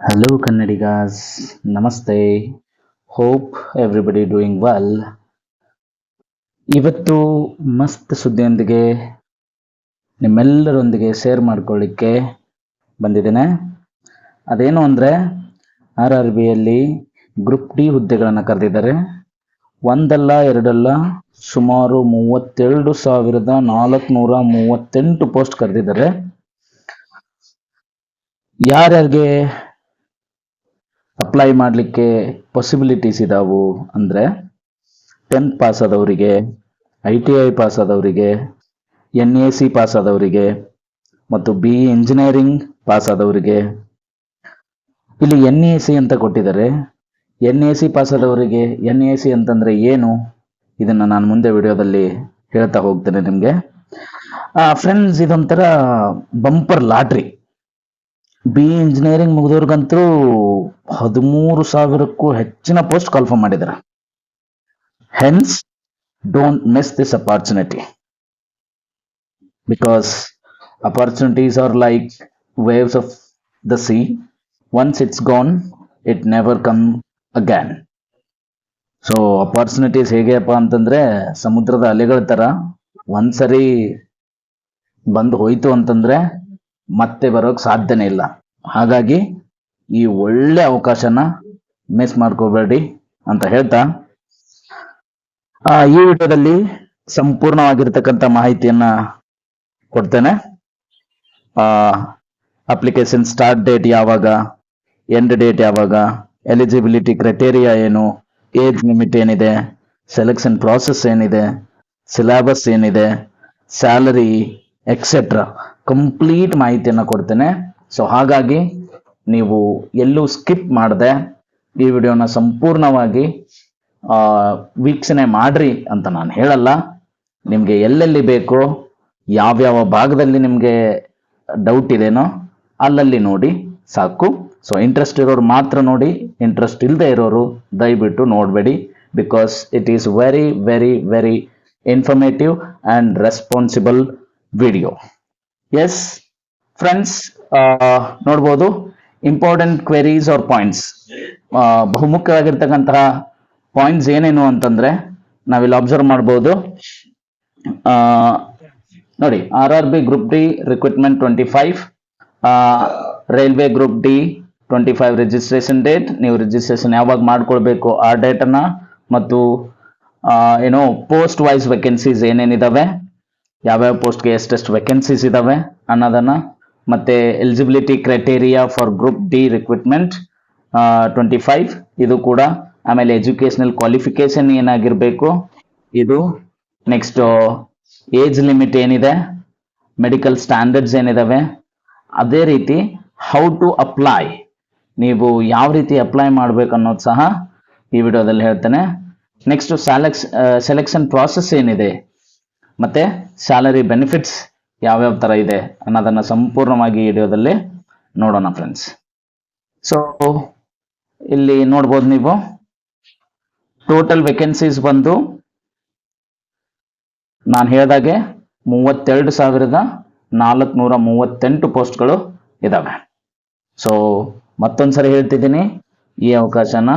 Hello Kannadigas, ನಮಸ್ತೆ hope everybody doing well ಇವತ್ತು ಮಸ್ತ್ ಸುದ್ದಿಯೊಂದಿಗೆ ನಿಮ್ಮೆಲ್ಲರೊಂದಿಗೆ ಶೇರ್ ಮಾಡ್ಕೊಳ್ಳಿಕ್ಕೆ ಬಂದಿದ್ದೇನೆ. ಅದೇನು ಅಂದರೆ ಆರ್ ಆರ್ ಬಿಯಲ್ಲಿ ಗ್ರೂಪ್ ಡಿ ಹುದ್ದೆಗಳನ್ನು ಕರೆದಿದ್ದಾರೆ. ಒಂದಲ್ಲ ಎರಡಲ್ಲ ಸುಮಾರು ಮೂವತ್ತೆರಡು ಸಾವಿರದ ನಾಲ್ಕುನೂರ ಮೂವತ್ತೆಂಟು ಪೋಸ್ಟ್ ಕರೆದಿದ್ದಾರೆ. ಯಾರ್ಯಾರಿಗೆ ಅಪ್ಲೈ ಮಾಡಲಿಕ್ಕೆ ಪಾಸಿಬಿಲಿಟೀಸ್ ಇದಾವು ಅಂದರೆ ಟೆಂತ್ ಪಾಸ್ ಆದವರಿಗೆ ಐ ಟಿ ಐ ಪಾಸ್ ಆದವರಿಗೆ ಎನ್ ಎ ಸಿ ಪಾಸ್ ಆದವರಿಗೆ ಮತ್ತು ಬಿ ಇಂಜಿನಿಯರಿಂಗ್ ಪಾಸ್ ಆದವರಿಗೆ. ಇಲ್ಲಿ ಎನ್ ಎ ಸಿ ಅಂತ ಕೊಟ್ಟಿದ್ದಾರೆ. ಎನ್ ಎ ಸಿ ಪಾಸ್ ಆದವರಿಗೆ ಎನ್ ಎ ಸಿ ಅಂತಂದರೆ ಏನು? ಇದನ್ನು ನಾನು ಮುಂದೆ ವಿಡಿಯೋದಲ್ಲಿ ಹೇಳ್ತಾ ಹೋಗ್ತೇನೆ ನಿಮಗೆ. ಫ್ರೆಂಡ್ಸ್ ಇದೊಂಥರ ಬಂಪರ್ ಲಾಟ್ರಿ. ಬಿ ಇಂಜಿನಿಯರಿಂಗ್ ಮುಗಿದವ್ರಿಗಂತೂ ಹದಿಮೂರು ಸಾವಿರಕ್ಕೂ ಹೆಚ್ಚಿನ ಪೋಸ್ಟ್ ಕನ್ಫರ್ಮ್ ಮಾಡಿದ್ದಾರೆ hence don't miss this opportunity because opportunities are like waves of the sea once it's gone it never come again so opportunities ಹೇಗೆಪ್ಪ ಅಂತಂದ್ರೆ, ಸಮುದ್ರದ ಅಲೆಗಳ ತರ ಒಂದ್ಸರಿ ಬಂದು ಹೋಯ್ತು ಅಂತಂದ್ರೆ ಮತ್ತೆ ಬರೋಕ್ ಸಾಧ್ಯನೇ ಇಲ್ಲ. ಹಾಗಾಗಿ ಈ ಒಳ್ಳೆ ಅವಕಾಶನ ಮಿಸ್ ಮಾಡ್ಕೋಬೇಡಿ ಅಂತ ಹೇಳ್ತಾ ಆ, ಈ ವಿಡಿಯೋದಲ್ಲಿ ಸಂಪೂರ್ಣವಾಗಿರ್ತಕ್ಕಂಥ ಮಾಹಿತಿಯನ್ನ ಕೊಡ್ತೇನೆ. ಅಪ್ಲಿಕೇಶನ್ ಸ್ಟಾರ್ಟ್ ಡೇಟ್ ಯಾವಾಗ ಎಂಡ್ ಡೇಟ್ ಯಾವಾಗ ಎಲಿಜಿಬಿಲಿಟಿ ಕ್ರೈಟೇರಿಯಾ ಏನು ಏಜ್ ಲಿಮಿಟ್ ಏನಿದೆ ಸೆಲೆಕ್ಷನ್ ಪ್ರಾಸೆಸ್ ಏನಿದೆ ಸಿಲೆಬಸ್ ಏನಿದೆ ಸ್ಯಾಲರಿ ಎಕ್ಸೆಟ್ರಾ ಕಂಪ್ಲೀಟ್ ಮಾಹಿತಿಯನ್ನು ಕೊಡ್ತೇನೆ. ಸೊ ಹಾಗಾಗಿ ನೀವು ಎಲ್ಲೂ ಸ್ಕಿಪ್ ಮಾಡದೆ ಈ ವಿಡಿಯೋನ ಸಂಪೂರ್ಣವಾಗಿ ವೀಕ್ಷಣೆ ಮಾಡ್ರಿ ಅಂತ ನಾನು ಹೇಳಲ್ಲ. ನಿಮಗೆ ಎಲ್ಲೆಲ್ಲಿ ಬೇಕೋ, ಯಾವ್ಯಾವ ಭಾಗದಲ್ಲಿ ನಿಮಗೆ ಡೌಟ್ ಇದೇನೋ ಅಲ್ಲಲ್ಲಿ ನೋಡಿ, ಸಾಕು. ಸೊ ಇಂಟ್ರೆಸ್ಟ್ ಇರೋರು ಮಾತ್ರ ನೋಡಿ ಇಂಟ್ರೆಸ್ಟ್ ಇಲ್ಲದೆ ಇರೋರು ದಯವಿಟ್ಟು ನೋಡಬೇಡಿ. Because it is very very very informative and responsible video yes friends ನೋಡ್ಬೋದು ಇಂಪಾರ್ಟೆಂಟ್ ಕ್ವೆರೀಸ್ ಆರ್ ಪಾಯಿಂಟ್ಸ್ ಬಹುಮುಖ್ಯವಾಗಿರ್ತಕ್ಕಂತಹ ಪಾಯಿಂಟ್ಸ್ ಏನೇನು ಅಂತಂದ್ರೆ, ನಾವಿಲ್ಲಿ ಅಬ್ಸರ್ವ್ ಮಾಡ್ಬೋದು. ನೋಡಿ R R B group D recruitment twenty five railway group D twenty five registration date ನೀವು registration ಯಾವಾಗ ಮಾಡ್ಕೊಳ್ಬೇಕು ಆ ಡೇಟನ್ನ ಮತ್ತು ಏನು ಪೋಸ್ಟ್ ವೈಸ್ ವೇಕೆನ್ಸೀಸ್ ಏನೇನಿದಾವೆ. ಯಾವ್ಯಾವ ಪೋಸ್ಟ್ಗೆ ಎಷ್ಟೆಷ್ಟು ವೇಕೆನ್ಸೀಸ್ ಇದಾವೆ ಅನ್ನೋದನ್ನ, ಮತ್ತೆ eligibility criteria for group D recruitment twenty five ಇದು ಕೂಡ ಆಮೇಲೆ ಎಜುಕೇಶನಲ್ ಕ್ವಾಲಿಫಿಕೇಶನ್ ಏನಾಗಿರಬೇಕು, ಇದು ನೆಕ್ಸ್ಟ್ ಏಜ್ ಲಿಮಿಟ್ ಏನಿದೆ ಮೆಡಿಕಲ್ ಸ್ಟ್ಯಾಂಡರ್ಡ್ಸ್ ಏನಿದಾವೆ, ಅದೇ ರೀತಿ ಹೌ ಟು ಅಪ್ಲೈ ನೀವು ಯಾವ ರೀತಿ ಅಪ್ಲೈ ಮಾಡಬೇಕು ಅನ್ನೋದು ಸಹ ಈ ವಿಡಿಯೋದಲ್ಲಿ ಹೇಳ್ತೇನೆ. ನೆಕ್ಸ್ಟ್ ಸ್ಯಾಲೆಕ್ಸ್ ಸೆಲೆಕ್ಷನ್ ಪ್ರಾಸೆಸ್ ಏನಿದೆ ಮತ್ತೆ ಸ್ಯಾಲರಿ ಬೆನಿಫಿಟ್ಸ್ ಯಾವ್ಯಾವ ತರ ಇದೆ ಅನ್ನೋದನ್ನ ಸಂಪೂರ್ಣವಾಗಿ ವಿಡಿಯೋದಲ್ಲಿ ನೋಡೋಣ ಫ್ರೆಂಡ್ಸ್ ಸೊ ಇಲ್ಲಿ ನೋಡ್ಬೋದು ನೀವು. ಟೋಟಲ್ ವೇಕೆನ್ಸೀಸ್ ಬಂದು ನಾನು ಹೇಳಿದಾಗೆ ಮೂವತ್ತೆರಡು ಸಾವಿರದ ನಾಲ್ಕುನೂರ ಮೂವತ್ತೆಂಟು ಪೋಸ್ಟ್ಗಳು ಇದಾವೆ. ಸೊ ಮತ್ತೊಂದ್ಸರಿ ಹೇಳ್ತಿದ್ದೀನಿ ಈ ಅವಕಾಶನ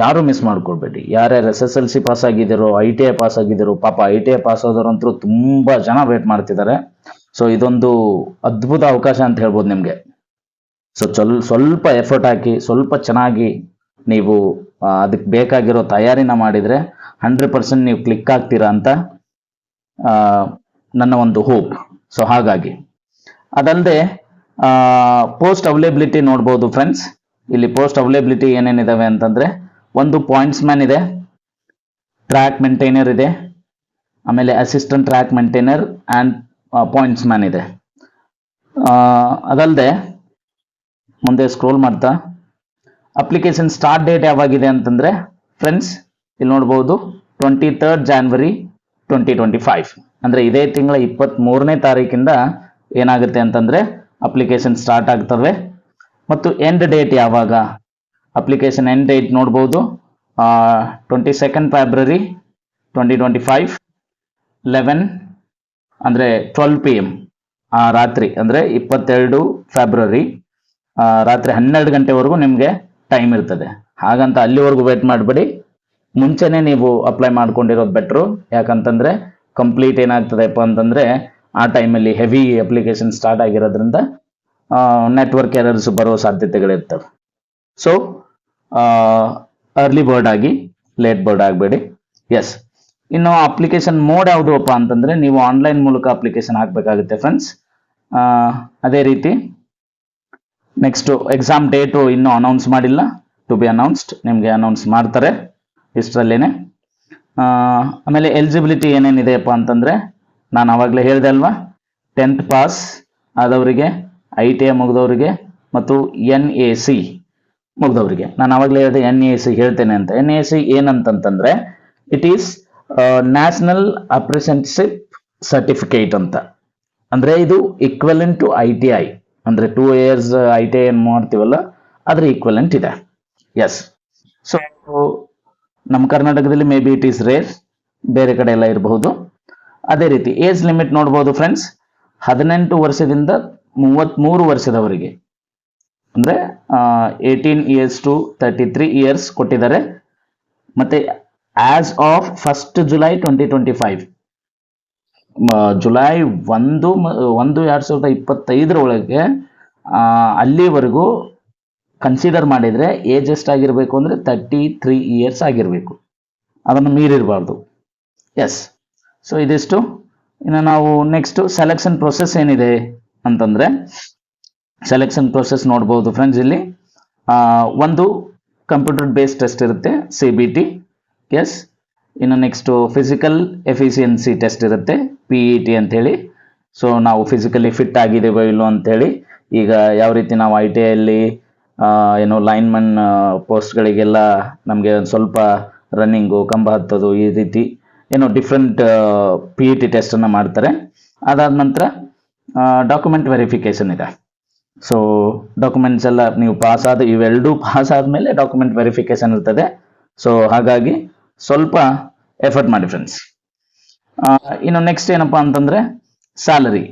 ಯಾರು ಮಿಸ್ ಮಾಡ್ಕೊಳ್ಬೇಡಿ. ಯಾರ್ಯಾರು S S L C pass ಆಗಿದ್ದೀರೋ I T I pass ಆಗಿದ್ದೀರೋ, ಪಾಪ ಐ ಟಿ ಐ ಪಾಸ್ ಆದವ್ರಂತೂ ತುಂಬ ಜನ ವೇಟ್ ಮಾಡ್ತಿದ್ದಾರೆ. ಸೊ ಇದೊಂದು ಅದ್ಭುತ ಅವಕಾಶ ಅಂತ ಹೇಳ್ಬೋದು ನಿಮಗೆ. ಸೊ ಸ್ವಲ್ಪ ಎಫರ್ಟ್ ಹಾಕಿ, ಸ್ವಲ್ಪ ಚೆನ್ನಾಗಿ ನೀವು ಅದಕ್ಕೆ ಬೇಕಾಗಿರೋ ತಯಾರಿನ ಮಾಡಿದರೆ ಹಂಡ್ರೆಡ್ ಪರ್ಸೆಂಟ್ ನೀವು ಕ್ಲಿಕ್ ಆಗ್ತೀರಾ ಅಂತ ನನ್ನ ಒಂದು ಹೋಪ್ ಸೊ ಹಾಗಾಗಿ. ಅದಲ್ಲದೆ ಪೋಸ್ಟ್ ಅವೈಲೇಬಿಲಿಟಿ ನೋಡ್ಬೋದು ಫ್ರೆಂಡ್ಸ್ ಇಲ್ಲಿ ಪೋಸ್ಟ್ ಅವೈಲೇಬಿಲಿಟಿ ಏನೇನಿದಾವೆ ಅಂತಂದ್ರೆ ಒಂದು ಪಾಯಿಂಟ್ಸ್ ಮ್ಯಾನ್ ಇದೆ ಟ್ರ್ಯಾಕ್ ಮೇಂಟೈನರ್ ಇದೆ, ಆಮೇಲೆ assistant track maintainer and points man ಇದೆ. ಅದಲ್ಲದೆ ಮುಂದೆ ಸ್ಕ್ರೋಲ್ ಮಾಡ್ತಾ ಅಪ್ಲಿಕೇಶನ್ ಸ್ಟಾರ್ಟ್ ಡೇಟ್ ಯಾವಾಗಿದೆ ಅಂತಂದ್ರೆ ಫ್ರೆಂಡ್ಸ್ ಇಲ್ಲಿ ನೋಡ್ಬೋದು twenty third January twenty twenty five ಅಂದ್ರೆ ಇದೇ ತಿಂಗಳ ಇಪ್ಪತ್ತ್ಮೂರನೇ ತಾರೀಕಿಂದ ಏನಾಗುತ್ತೆ ಅಂತಂದ್ರೆ ಅಪ್ಲಿಕೇಶನ್ ಸ್ಟಾರ್ಟ್ ಆಗ್ತವೆ. ಮತ್ತು ಎಂಡ್ ಡೇಟ್ ಯಾವಾಗ? ಅಪ್ಲಿಕೇಶನ್ ಎಂಡ್ ಡೇಟ್ ನೋಡ್ಬೋದು. Twenty second February twenty twenty five eleven ಅಂದರೆ ಟ್ವೆಲ್ ಪಿ ಎಂ ರಾತ್ರಿ ಅಂದರೆ ಇಪ್ಪತ್ತೆರಡು ಫೆಬ್ರವರಿ ರಾತ್ರಿ ಹನ್ನೆರಡು ಗಂಟೆವರೆಗೂ ನಿಮಗೆ ಟೈಮ್ ಇರ್ತದೆ. ಹಾಗಂತ ಅಲ್ಲಿವರೆಗೂ ವೇಟ್ ಮಾಡಬೇಡಿ. ಮುಂಚೆನೇ ನೀವು ಅಪ್ಲೈ ಮಾಡ್ಕೊಂಡಿರೋದು ಬೆಟ್ರು ಯಾಕಂತಂದರೆ ಕಂಪ್ಲೀಟ್ ಏನಾಗ್ತದೆಪ್ಪ ಅಂತಂದರೆ ಆ ಟೈಮಲ್ಲಿ ಹೆವಿ ಅಪ್ಲಿಕೇಶನ್ ಸ್ಟಾರ್ಟ್ ಆಗಿರೋದ್ರಿಂದ ನೆಟ್ವರ್ಕ್ ಎರರ್ಸ್ ಬರೋ ಸಾಧ್ಯತೆಗಳಿರ್ತವೆ. ಸೊ ಅರ್ಲಿ ಬರ್ಡ್ ಆಗಿ ಲೇಟ್ ಬರ್ಡ್ ಆಗಬೇಡಿ. ಎಸ್ ಇನ್ನು ಅಪ್ಲಿಕೇಶನ್ ಮೋಡ್ ಯಾವುದಪ್ಪ ಅಂತಂದ್ರೆ ನೀವು ಆನ್ಲೈನ್ ಮೂಲಕ ಅಪ್ಲಿಕೇಶನ್ ಹಾಕಬೇಕಾಗುತ್ತೆ ಫ್ರೆಂಡ್ಸ್ ಅದೇ ರೀತಿ ನೆಕ್ಸ್ಟ್ ಎಕ್ಸಾಮ್ ಡೇಟು ಇನ್ನೂ ಅನೌನ್ಸ್ ಮಾಡಿಲ್ಲ. ಟು ಬಿ ಅನೌನ್ಸ್ಡ್ ನಿಮಗೆ ಅನೌನ್ಸ್ ಮಾಡ್ತಾರೆ. ಇಷ್ಟರಲ್ಲೇನೆ. ಆಮೇಲೆ ಎಲಿಜಿಬಿಲಿಟಿ ಏನೇನಿದೆಯಪ್ಪ ಅಂತಂದ್ರೆ ನಾನು ಆವಾಗಲೇ ಹೇಳಿದೆ ಅಲ್ವಾ? ಟೆಂತ್ ಪಾಸ್ ಆದವರಿಗೆ ಐ ಟಿ ಐ ಮುಗಿದವರಿಗೆ ಮತ್ತು ಎನ್ ಎ ಸಿ ಮುಗ್ದವರಿಗೆ. ನಾನು ಆವಾಗಲೇ ಹೇಳಿದೆ ಎನ್ ಎ ಸಿ ಹೇಳ್ತೇನೆ ಅಂತ. N A C ಏನಂತಂತಂದ್ರೆ it is national apprenticeship certificate ಅಂತ. ಅಂದ್ರೆ ಇದು equivalent to I T I ಅಂದ್ರೆ two years I T I ಏನ್ ಮಾಡ್ತೀವಲ್ಲ, ಅದ್ರ ಈಕ್ವಲೆಂಟ್ ಇದೆ. ಎಸ್ ಸೊ ನಮ್ಮ ಕರ್ನಾಟಕದಲ್ಲಿ may be it is rare ಬೇರೆ ಕಡೆ ಎಲ್ಲ ಇರಬಹುದು. ಅದೇ ರೀತಿ ಏಜ್ ಲಿಮಿಟ್ ನೋಡ್ಬೋದು ಫ್ರೆಂಡ್ಸ್ ಹದಿನೆಂಟು ವರ್ಷದಿಂದ ಮೂವತ್ತ್ಮೂರು ವರ್ಷದವರೆಗೆ. ಅಂದ್ರೆ eighteen years to thirty three years ಕೊಟ್ಟಿದ್ದಾರೆ. ಮತ್ತೆ as of first July twenty twenty five July ಒಂದು ಒಂದು ಎರಡು ಸಾವಿರದ ಇಪ್ಪತ್ತೈದರ ಒಳಗೆ ಅಲ್ಲಿವರೆಗೂ ಕನ್ಸಿಡರ್ ಮಾಡಿದ್ರೆ ಏಜ್ ಆಗಿರಬೇಕು ಅಂದ್ರೆ ತರ್ಟಿ ತ್ರೀ ಇಯರ್ಸ್ ಆಗಿರಬೇಕು. ಅದನ್ನು ಮೀರಿರಬಾರ್ದು. ಎಸ್ ಸೊ ಇದಿಷ್ಟು. ಇನ್ನು ನಾವು ನೆಕ್ಸ್ಟ್ ಸೆಲೆಕ್ಷನ್ ಪ್ರೊಸೆಸ್ ಏನಿದೆ ಅಂತಂದ್ರೆ ಸೆಲೆಕ್ಷನ್ ಪ್ರೊಸೆಸ್ ನೋಡ್ಬೋದು ಫ್ರೆಂಡ್ಸ್ ಇಲ್ಲಿ. ಒಂದು ಕಂಪ್ಯೂಟರ್ ಬೇಸ್ಡ್ ಟೆಸ್ಟ್ ಇರುತ್ತೆ ಸಿ ಬಿ ಟಿ ಎಸ್ ಇನ್ನು ನೆಕ್ಸ್ಟು ಫಿಸಿಕಲ್ ಎಫಿಷಿಯನ್ಸಿ ಟೆಸ್ಟ್ ಇರುತ್ತೆ ಪಿ ಇ ಟಿ ಅಂತೇಳಿ. ಸೊ ನಾವು ಫಿಸಿಕಲಿ ಫಿಟ್ ಆಗಿದ್ದೇವೋ ಇಲ್ಲೋ ಅಂತೇಳಿ. ಈಗ ಯಾವ ರೀತಿ ನಾವು ಐ ಟಿ ಐಯಲ್ಲಿ ಏನು ಲೈನ್ಮನ್ ಪೋಸ್ಟ್ಗಳಿಗೆಲ್ಲ ನಮಗೆ ಒಂದು ಸ್ವಲ್ಪ ರನ್ನಿಂಗು ಕಂಬ ಹತ್ತೋದು ಈ ರೀತಿ ಏನೋ ಡಿಫ್ರೆಂಟ್ ಪಿ ಇ ಟಿ ಟೆಸ್ಟನ್ನು ಮಾಡ್ತಾರೆ. ಅದಾದ ನಂತರ ಡಾಕ್ಯುಮೆಂಟ್ ವೆರಿಫಿಕೇಶನ್ ಇದೆ. ಸೊ ಡಾಕ್ಯುಮೆಂಟ್ಸ್ ಎಲ್ಲ ನೀವು ಪಾಸ್ ಆದ, ಇವೆರಡೂ ಪಾಸ್ ಆದಮೇಲೆ ಡಾಕ್ಯುಮೆಂಟ್ ವೆರಿಫಿಕೇಶನ್ ಇರ್ತದೆ. ಸೊ ಹಾಗಾಗಿ ಸ್ವಲ್ಪ ಎಫರ್ಟ್ ಮಾಡಿ ಫ್ರೆಂಡ್ಸ್ ಇನ್ನು ನೆಕ್ಸ್ಟ್ ಏನಪ್ಪಾ ಅಂತಂದ್ರೆ ಸ್ಯಾಲರಿ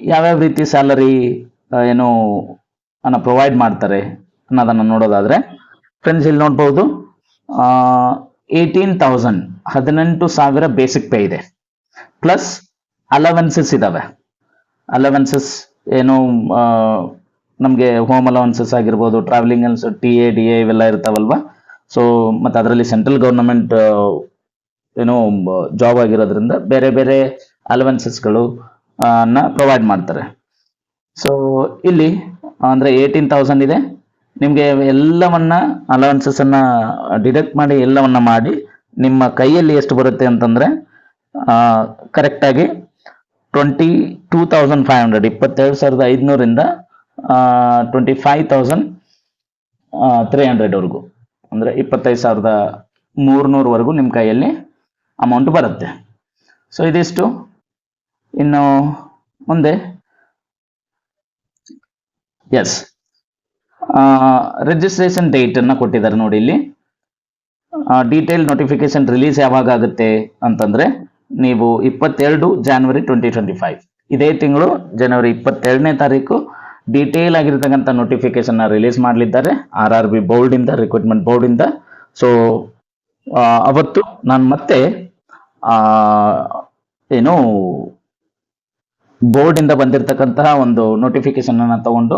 ಯಾವ್ಯಾವ ರೀತಿ ಸ್ಯಾಲರಿ ಏನು, ಅನ್ನ ಪ್ರೊವೈಡ್ ಮಾಡ್ತಾರೆ ಅನ್ನೋದನ್ನ ನೋಡೋದಾದ್ರೆ ಫ್ರೆಂಡ್ಸ್ ಇಲ್ಲಿ ನೋಡ್ಬೋದು ಏಯ್ಟೀನ್ ತೌಸಂಡ್ ಹದಿನೆಂಟು ಸಾವಿರ ಬೇಸಿಕ್ ಪೇ ಇದೆ. ಪ್ಲಸ್ ಅಲವೆನ್ಸಸ್ ಇದಾವೆ. ಅಲವೆನ್ಸಸ್ ಏನು ನಮಗೆ ಹೋಮ್ ಅಲೌನ್ಸಸ್ ಆಗಿರ್ಬೋದು ಟ್ರಾವೆಲಿಂಗ್ ಅನ್ಸ್ ಟಿ ಎ ಡಿ ಎ ಇವೆಲ್ಲ ಇರ್ತಾವಲ್ವಾ? ಸೊ ಮತ್ತು ಅದರಲ್ಲಿ ಸೆಂಟ್ರಲ್ ಗೌರ್ನಮೆಂಟ್ ಏನೋ ಜಾಬ್ ಆಗಿರೋದ್ರಿಂದ ಬೇರೆ ಬೇರೆ ಅಲವೆನ್ಸಸ್ಗಳು ಅನ್ನ ಪ್ರೊವೈಡ್ ಮಾಡ್ತಾರೆ. ಸೊ ಇಲ್ಲಿ, ಅಂದರೆ ಏಯ್ಟೀನ್ ತೌಸಂಡ್ ಇದೆ. ನಿಮಗೆ ಎಲ್ಲವನ್ನ ಅಲವೆನ್ಸಸ್ ಅನ್ನ ಡಿಡಕ್ಟ್ ಮಾಡಿ, ಎಲ್ಲವನ್ನ ಮಾಡಿ, ನಿಮ್ಮ ಕೈಯಲ್ಲಿ ಎಷ್ಟು ಬರುತ್ತೆ ಅಂತಂದ್ರೆ ಕರೆಕ್ಟಾಗಿ twenty two thousand five hundred ಇಪ್ಪತ್ತೆರಡು ಸಾವಿರದ ಐದುನೂರಿಂದ ಟ್ವೆಂಟಿ ಫೈವ್ ತೌಸಂಡ್ ತ್ರೀ ಹಂಡ್ರೆಡ್ವರೆಗೂ ಅಂದರೆ ಇಪ್ಪತ್ತೈದು ಸಾವಿರದ ಮೂರುನೂರವರೆಗೂ ನಿಮ್ಮ ಕೈಯಲ್ಲಿ ಅಮೌಂಟ್ ಬರುತ್ತೆ. ಸೊ ಇದಿಷ್ಟು. ಇನ್ನು ಮುಂದೆ. ಎಸ್ ರಿಜಿಸ್ಟ್ರೇಷನ್ ಡೇಟ್ ಅನ್ನ ಕೊಟ್ಟಿದ್ದಾರೆ ನೋಡಿ ಇಲ್ಲಿ. ಡೀಟೇಲ್ ನೋಟಿಫಿಕೇಶನ್ ರಿಲೀಸ್ ಯಾವಾಗ ಆಗುತ್ತೆ ಅಂತಂದ್ರೆ ನೀವು ಇಪ್ಪತ್ತೆರಡು ಜಾನ್ವರಿ ಟ್ವೆಂಟಿ ಟ್ವೆಂಟಿ ಫೈವ್ ಇದೇ ತಿಂಗಳು ಜನವರಿ ಇಪ್ಪತ್ತೆರಡನೇ ತಾರೀಕು ಡೀಟೇಲ್ ಆಗಿರ್ತಕ್ಕಂಥ ನೋಟಿಫಿಕೇಶನ್ ರಿಲೀಸ್ ಮಾಡಲಿದ್ದಾರೆ ಆರ್ ಆರ್ ಬಿ ಬೋರ್ಡ್ ಇಂದ ರಿಕ್ರೂಟ್ಮೆಂಟ್ ಬೋರ್ಡ್ ಇಂದ. ಸೊ ಅವತ್ತು ನಾನು ಮತ್ತೆ ಏನು ಬೋರ್ಡ್ ಇಂದ ಬಂದಿರತಕ್ಕಂತಹ ಒಂದು ನೋಟಿಫಿಕೇಶನ್ ಅನ್ನ ತಗೊಂಡು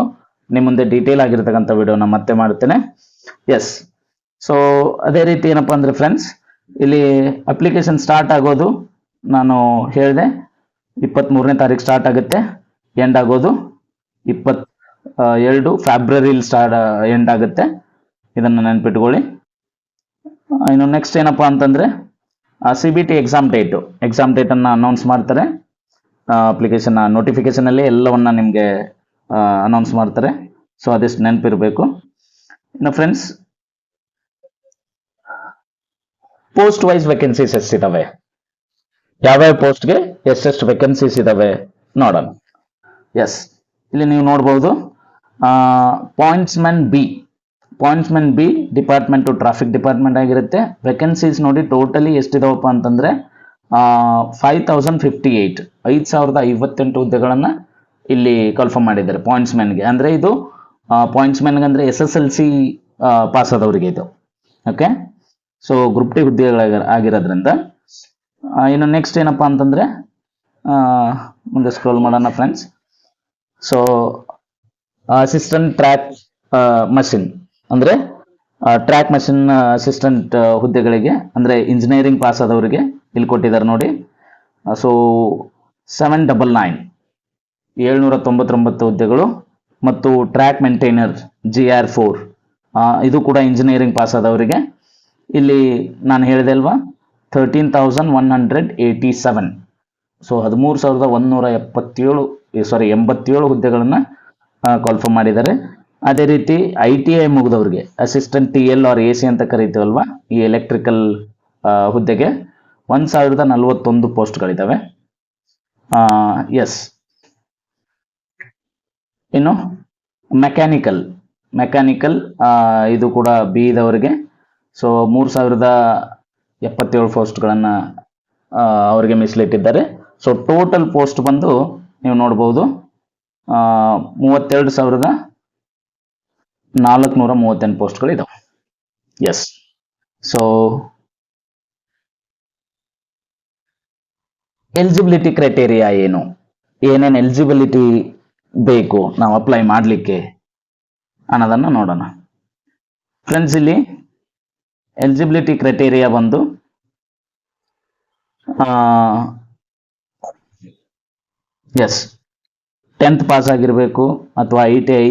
ನಿಮ್ಮ ಮುಂದೆ ಡೀಟೇಲ್ ಆಗಿರ್ತಕ್ಕಂಥ ವಿಡಿಯೋನ ಮತ್ತೆ ಮಾಡ್ತೇನೆ ಎಸ್ ಸೊ ಅದೇ ರೀತಿ ಏನಪ್ಪಾ ಅಂದ್ರೆ ಫ್ರೆಂಡ್ಸ್ ಇಲ್ಲಿ ಅಪ್ಲಿಕೇಶನ್ ಸ್ಟಾರ್ಟ್ ಆಗೋದು ನಾನು ಹೇಳಿದೆ ಇಪ್ಪತ್ತ್ ಮೂರನೇ ತಾರೀಕು ಸ್ಟಾರ್ಟ್ ಆಗುತ್ತೆ ಎಂಡ್ ಆಗೋದು. ಇಪ್ಪತ್ ಎರಡು ಫೆಬ್ರವರಿಲಿ ಸ್ಟಾರ್ಟ್ ಎಂಡ್ ಆಗುತ್ತೆ. ಇದನ್ನು ನೆನ್ಪಿಟ್ಕೊಳ್ಳಿ. ಇನ್ನು ನೆಕ್ಸ್ಟ್ ಏನಪ್ಪಾ ಅಂತಂದ್ರೆ C B T exam date exam ಡೇಟನ್ನು announce ಮಾಡ್ತಾರೆ. ಅಪ್ಲಿಕೇಶನ್ ನೋಟಿಫಿಕೇಶನ್ ಅಲ್ಲಿ ಎಲ್ಲವನ್ನ ನಿಮಗೆ ಅನೌನ್ಸ್ ಮಾಡ್ತಾರೆ. ಸೊ ಅದೆಷ್ಟು ನೆನಪಿರಬೇಕು. ಇನ್ನು ಫ್ರೆಂಡ್ಸ್ ಪೋಸ್ಟ್ ವೈಸ್ ವೇಕೆನ್ಸೀಸ್ ಎಷ್ಟಿದಾವೆ? ಯಾವ್ಯಾವ ಪೋಸ್ಟ್ಗೆ ಎಷ್ಟೆಷ್ಟು ವೇಕೆನ್ಸೀಸ್ ಇದಾವೆ? ನೋಡೋಣ. ಎಸ್ ಇಲ್ಲಿ ನೀವು ನೋಡ್ಬೋದು pointsman B pointsman B department traffic department ಆಗಿರುತ್ತೆ. ವೆಕೆನ್ಸೀಸ್ ನೋಡಿ ಟೋಟಲಿ ಎಷ್ಟಿದಾವಪ್ಪ ಅಂತಂದ್ರೆ ಫೈವ್ ತೌಸಂಡ್ ಫಿಫ್ಟಿ ಏಯ್ಟ್ ಐದು ಸಾವಿರದ ಐವತ್ತೆಂಟು ಹುದ್ದೆಗಳನ್ನು ಇಲ್ಲಿ ಕನ್ಫರ್ಮ್ ಮಾಡಿದ್ದಾರೆ ಪಾಯಿಂಟ್ಸ್ಮನ್ಗೆ ಅಂದರೆ ಇದು ಪಾಯಿಂಟ್ಸ್ ಮ್ಯಾನ್ಗೆ ಅಂದರೆ S S L C pass ಆದವರಿಗೆ ಇದು. ಓಕೆ ಸೊ ಗ್ರೂಪ್ ಟಿ ಹುದ್ದೆಗಳಾಗ, ಆಗಿರೋದ್ರಿಂದ ಇನ್ನು ನೆಕ್ಸ್ಟ್ ಏನಪ್ಪ ಅಂತಂದರೆ ಮುಂದೆ ಸ್ಕ್ರೋಲ್ ಮಾಡೋಣ friends so assistant track machine ಅಂದ್ರೆ ಟ್ರ್ಯಾಕ್ ಮಷಿನ್ ಅಸಿಸ್ಟೆಂಟ್ ಹುದ್ದೆಗಳಿಗೆ, ಅಂದ್ರೆ ಇಂಜಿನಿಯರಿಂಗ್ ಪಾಸ್ ಆದವರಿಗೆ ಇಲ್ಲಿ ಕೊಟ್ಟಿದ್ದಾರೆ ನೋಡಿ. ಸೊ ಸೆವೆನ್ ಡಬಲ್ ನೈನ್ ಏಳ್ನೂರ ತೊಂಬತ್ತೊಂಬತ್ತು ಹುದ್ದೆಗಳು ಮತ್ತು track maintainer G R four ಇದು ಕೂಡ ಇಂಜಿನಿಯರಿಂಗ್ ಪಾಸ್ ಆದವರಿಗೆ. ಇಲ್ಲಿ ನಾನು ಹೇಳಿದೆ ಅಲ್ವಾ thirteen thousand one hundred eighty seven so ಹದಿಮೂರು ಸಾವಿರದ ಒಂದೂರ ಎಪ್ಪತ್ತೇಳು ಸಾರಿ ಎಂಬತ್ತೇಳು ಹುದ್ದೆಗಳನ್ನು ಕಾಲ್ಫರ್ಮ್ ಮಾಡಿದ್ದಾರೆ. ಅದೇ ರೀತಿ I T I ಮುಗಿದವ್ರಿಗೆ assistant T L R A C ಅಂತ ಕರೀತೀವಲ್ವ, ಈ ಎಲೆಕ್ಟ್ರಿಕಲ್ ಹುದ್ದೆಗೆ, ಒಂದು ಸಾವಿರದ ನಲವತ್ತೊಂದು ಪೋಸ್ಟ್ಗಳಿದ್ದಾವೆ ಎಸ್ ಇನ್ನು ಮೆಕ್ಯಾನಿಕಲ್ ಮೆಕ್ಯಾನಿಕಲ್ ಇದು ಕೂಡ ಬಿ ಇದವರಿಗೆ ಸೊ ಮೂರು ಸಾವಿರದ ಎಪ್ಪತ್ತೇಳು ಪೋಸ್ಟ್ಗಳನ್ನು ಅವರಿಗೆ ಮೀಸಲಿಟ್ಟಿದ್ದಾರೆ. ಸೊ ಟೋಟಲ್ ಪೋಸ್ಟ್ ಬಂದು ನೀವು ನೋಡ್ಬೋದು. ಮೂವತ್ತೆರಡು ಸಾವಿರದ ನಾಲ್ಕುನೂರ ಮೂವತ್ತೆಂಟು ಪೋಸ್ಟ್ಗಳಿದಾವೆ ಎಸ್ ಸೊ ಎಲಿಜಿಬಿಲಿಟಿ ಕ್ರೈಟೇರಿಯಾ ಏನು? ಏನೇನು ಎಲಿಜಿಬಿಲಿಟಿ ಬೇಕು ನಾವು ಅಪ್ಲೈ ಮಾಡಲಿಕ್ಕೆ ಅನ್ನೋದನ್ನು ನೋಡೋಣ. ಫ್ರೆಂಡ್ಸ್ ಇಲ್ಲಿ ಎಲಿಜಿಬಿಲಿಟಿ ಕ್ರೈಟೇರಿಯಾ ಬಂದು ಎಸ್ ಟೆಂತ್ ಪಾಸ್ ಆಗಿರಬೇಕು ಅಥವಾ ಐ ಟಿ ಐ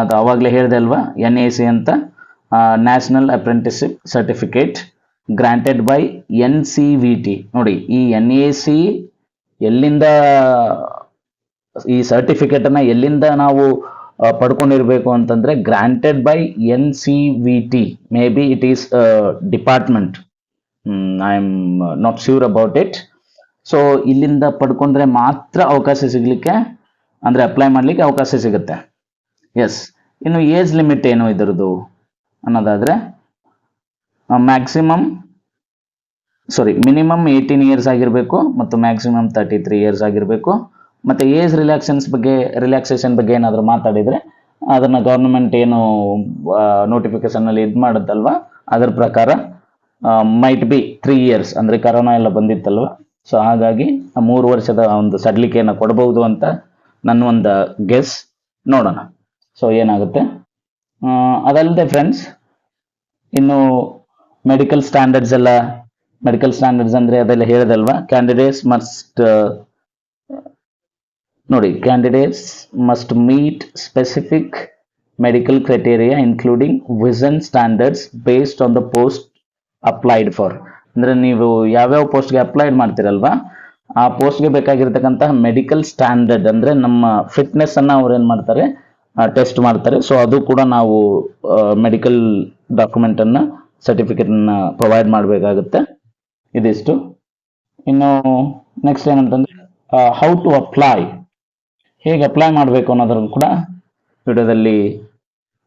ಅದು ಅವಾಗಲೇ ಹೇಳಿದೆ ಅಲ್ವಾ? ಎನ್ ಎ ಸಿ ಅಂತ national apprenticeship certificate granted by N C V T ನೋಡಿ, ಈ ಎನ್ ಎ ಸಿ ಎಲ್ಲಿಂದ, ಈ ಸರ್ಟಿಫಿಕೇಟನ್ನು ಎಲ್ಲಿಂದ ನಾವು ಪಡ್ಕೊಂಡಿರಬೇಕು ಅಂತಂದರೆ granted by N C V T may be it is department I am not sure about it so ಇಲ್ಲಿಂದ ಪಡ್ಕೊಂಡ್ರೆ ಮಾತ್ರ ಅವಕಾಶ ಸಿಗಲಿಕ್ಕೆ, ಅಂದರೆ ಅಪ್ಲೈ ಮಾಡಲಿಕ್ಕೆ ಅವಕಾಶ ಸಿಗುತ್ತೆ. ಎಸ್ ಇನ್ನು ಏಜ್ ಲಿಮಿಟ್ ಏನು ಇದರದು ಅನ್ನೋದಾದರೆ maximum sorry minimum eighteen years ಆಗಿರಬೇಕು ಮತ್ತು ಮ್ಯಾಕ್ಸಿಮಮ್ ತರ್ಟಿ ತ್ರೀ ಇಯರ್ಸ್ ಆಗಿರಬೇಕು. ಮತ್ತು ಏಜ್ ರಿಲ್ಯಾಕ್ಸನ್ಸ್ ಬಗ್ಗೆ ರಿಲ್ಯಾಕ್ಸೇಷನ್ ಬಗ್ಗೆ ಏನಾದರೂ ಮಾತಾಡಿದರೆ, ಅದನ್ನು ಗೌರ್ಮೆಂಟ್ ಏನು ನೋಟಿಫಿಕೇಶನಲ್ಲಿ ಇದು ಮಾಡುತ್ತಲ್ವ? ಅದರ ಪ್ರಕಾರ ಮೈಟ್ ಬಿ ತ್ರೀ ಇಯರ್ಸ್ ಅಂದರೆ ಕರೋನಾ ಎಲ್ಲ ಬಂದಿತ್ತಲ್ವ? ಸೊ ಹಾಗಾಗಿ ಮೂರು ವರ್ಷದ ಒಂದು ಸಡ್ಲಿಕೆಯನ್ನು ಕೊಡಬಹುದು ಅಂತ ನನ್ನ ಒಂದು ಗೆಸ್ ನೋಡೋಣ. ಸೊ ಏನಾಗುತ್ತೆ? ಅದಲ್ಲದೆ ಫ್ರೆಂಡ್ಸ್ ಇನ್ನು ಮೆಡಿಕಲ್ ಸ್ಟ್ಯಾಂಡರ್ಡ್ಸ್ ಎಲ್ಲ ಮೆಡಿಕಲ್ ಸ್ಟ್ಯಾಂಡರ್ಡ್ಸ್ ಅಂದರೆ ಅದೆಲ್ಲ ಹೇಳಿದಲ್ವಾ? ಕ್ಯಾಂಡಿಡೇಟ್ಸ್ ಮಸ್ಟ್ ನೋಡಿ candidates must meet specific medical criteria including vision standards based on the post applied for ಅಂದರೆ ನೀವು ಯಾವ್ಯಾವ ಪೋಸ್ಟ್ಗೆ ಅಪ್ಲೈಡ್ ಮಾಡ್ತೀರಲ್ವಾ, ಆ ಪೋಸ್ಟ್ಗೆ ಬೇಕಾಗಿರ್ತಕ್ಕಂತಹ ಮೆಡಿಕಲ್ ಸ್ಟ್ಯಾಂಡರ್ಡ್ ಅಂದರೆ ನಮ್ಮ ಫಿಟ್ನೆಸ್ ಅನ್ನ ಅವ್ರು ಏನು ಮಾಡ್ತಾರೆ ಟೆಸ್ಟ್ ಮಾಡ್ತಾರೆ. ಸೊ ಅದು ಕೂಡ ನಾವು ಮೆಡಿಕಲ್ ಡಾಕ್ಯುಮೆಂಟನ್ನು ಸರ್ಟಿಫಿಕೇಟನ್ನ ಪ್ರೊವೈಡ್ ಮಾಡಬೇಕಾಗುತ್ತೆ. ಇದಿಷ್ಟು. ಇನ್ನು ನೆಕ್ಸ್ಟ್ ಏನಂತಂದ್ರೆ ಹೌ ಟು ಅಪ್ಲೈ ಹೇಗೆ ಅಪ್ಲೈ ಮಾಡಬೇಕು ಅನ್ನೋದನ್ನು ಕೂಡ ವಿಡಿಯೋದಲ್ಲಿ